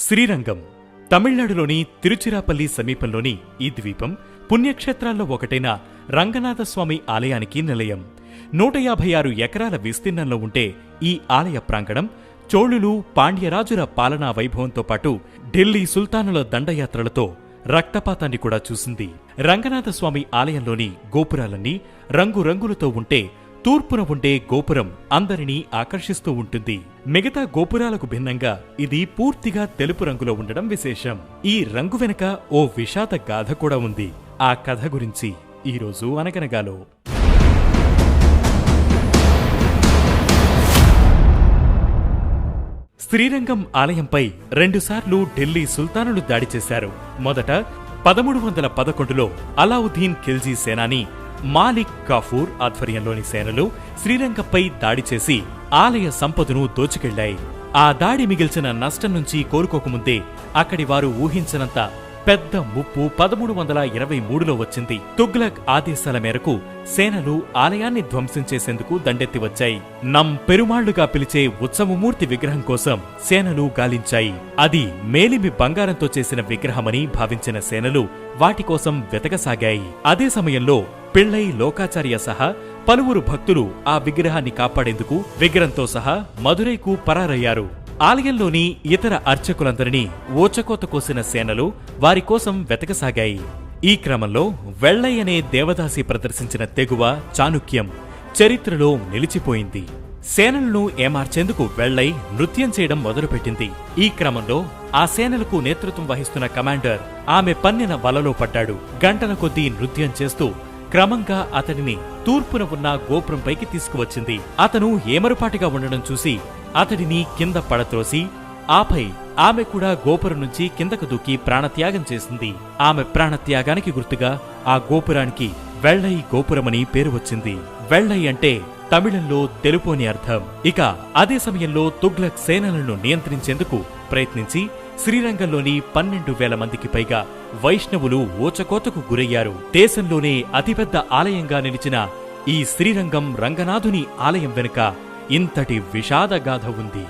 శ్రీరంగం తమిళనాడులోని తిరుచిరాపల్లి సమీపంలోని ఈ ద్వీపం పుణ్యక్షేత్రాల్లో ఒకటైన రంగనాథస్వామి ఆలయానికి నిలయం. నూట యాభై ఆరు ఎకరాల విస్తీర్ణంలో ఉంటే ఈ ఆలయ ప్రాంగణం చోళులు పాండ్యరాజుల పాలనా వైభవంతో పాటు ఢిల్లీ సుల్తానుల దండయాత్రలతో రక్తపాతాన్ని కూడా చూసింది. రంగనాథస్వామి ఆలయంలోని గోపురాలన్నీ రంగురంగులతో ఉంటే తూర్పున ఉండే గోపురం అందరినీ ఆకర్షిస్తూ ఉంటుంది. మిగతా గోపురాలకు భిన్నంగా ఇది పూర్తిగా తెలుపు రంగులో ఉండడం విశేషం. ఈ రంగు వెనుక ఓ విషాద గాథ కూడా ఉంది. ఆ కథ గురించి ఈరోజు అనగనగాలో. శ్రీరంగం ఆలయంపై రెండుసార్లు ఢిల్లీ సుల్తానులు దాడి చేశారు. మొదట పదమూడు వందల పదకొండులో అలావుద్దీన్ ఖిల్జీ సేనాని మాలిక్ కాఫూర్ ఆధ్వర్యంలోని సేనలు శ్రీలంకపై దాడి చేసి ఆలయ సంపదను దోచుకెళ్ళాయి. ఆ దాడి మిగిల్చిన నష్టం నుంచి కోరుకోకముందే అక్కడి వారు ఊహించినంత పెద్ద ముప్పు పదమూడు వందల ఇరవై మూడులో వచ్చింది. తుగ్లక్ ఆదేశాల మేరకు సేనలు ఆలయాన్ని ధ్వంసం చేసేందుకు దండెత్తి వచ్చాయి. నం పెరుమాళ్ళుగా పిలిచే ఉత్సవమూర్తి విగ్రహం కోసం సేనలు గాలించాయి. అది మేలిమి బంగారంతో చేసిన విగ్రహమని భావించిన సేనలు వాటి కోసం వెతకసాగాయి. అదే సమయంలో పిళ్ళై లోకాచార్య సహా పలువురు భక్తులు ఆ విగ్రహాన్ని కాపాడేందుకు విగ్రహంతో సహా మధురైకు పరారయ్యారు. ఆలయంలోని ఇతర అర్చకులందరినీ ఓచకోత కోసిన సేనలు వారి కోసం వెతకసాగాయి. ఈ క్రమంలో వెళ్ళై అనే దేవదాసి ప్రదర్శించిన తెగువ చాణుక్యం చరిత్రలో నిలిచిపోయింది. సేనలను ఏమార్చేందుకు వెళ్ళై నృత్యం చేయడం మొదలుపెట్టింది. ఈ క్రమంలో ఆ సేనలకు నేతృత్వం వహిస్తున్న కమాండర్ ఆమె పన్నిన వలలో పడ్డాడు. గంటల కొద్దీ నృత్యం చేస్తూ క్రమంగా అతనిని తూర్పున ఉన్న గోపురంపైకి తీసుకువచ్చింది. అతను ఏమరుపాటిగా ఉండడం చూసి అతడిని కింద పడత్రోసి ఆపై ఆమె కూడా గోపురం నుంచి కిందకు దూకి ప్రాణత్యాగం చేసింది. ఆమె ప్రాణత్యాగానికి గుర్తుగా ఆ గోపురానికి వెళ్ళై గోపురమని పేరు వచ్చింది. వెళ్ళై అంటే తమిళంలో తెలుపు అని అర్థం. ఇక అదే సమయంలో తుగ్లక్ సేనలను నియంత్రించేందుకు ప్రయత్నించి శ్రీరంగంలోని పన్నెండు వేల మందికి పైగా వైష్ణవులు ఓచకోతకు గురయ్యారు. దేశంలోనే అతిపెద్ద ఆలయంగా నిలిచిన ఈ శ్రీరంగం రంగనాథుని ఆలయం వెనుక ఇంతటి విషాదగాథ ఉంది.